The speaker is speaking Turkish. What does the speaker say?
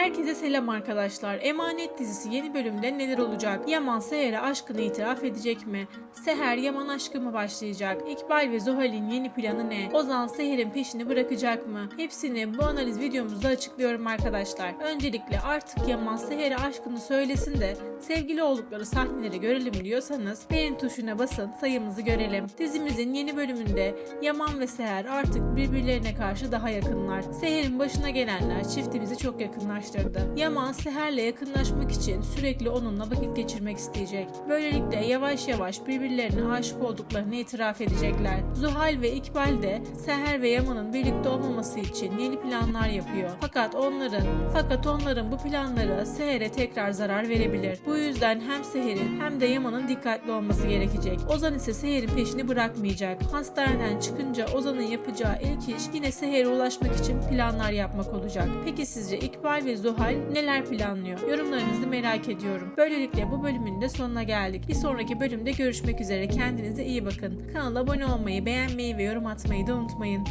Herkese selam arkadaşlar. Emanet dizisi yeni bölümde neler olacak? Yaman Seher'e aşkını itiraf edecek mi? Seher Yaman aşkı mı başlayacak? İkbal ve Zuhal'in yeni planı ne? Ozan Seher'in peşini bırakacak mı? Hepsini bu analiz videomuzda açıklıyorum arkadaşlar. Öncelikle artık Yaman Seher'e aşkını söylesin de sevgili oldukları sahneleri görelim diyorsanız beğen tuşuna basın sayımızı görelim. Dizimizin yeni bölümünde Yaman ve Seher artık birbirlerine karşı daha yakınlar. Seher'in başına gelenler çiftimizi çok yakınlaştırdı. Yaman Seher'le yakınlaşmak için sürekli onunla vakit geçirmek isteyecek. Böylelikle yavaş yavaş birbirlerine aşık olduklarını itiraf edecekler. Zuhal ve İkbal de Seher ve Yaman'ın birlikte olmaması için yeni planlar yapıyor. Fakat onların fakat onların bu planları Seher'e tekrar zarar verebilir. Bu yüzden hem Seher'in hem de Yaman'ın dikkatli olması gerekecek. Ozan ise Seher'in peşini bırakmayacak. Hastaneden çıkınca Ozan'ın yapacağı ilk iş yine Seher'e ulaşmak için planlar yapmak olacak. Peki sizce İkbal ve Zuhal neler planlıyor? Yorumlarınızı merak ediyorum. Böylelikle bu bölümün de sonuna geldik. Bir sonraki bölümde görüşmek üzere. Kendinize iyi bakın. Kanala abone olmayı, beğenmeyi ve yorum atmayı da unutmayın.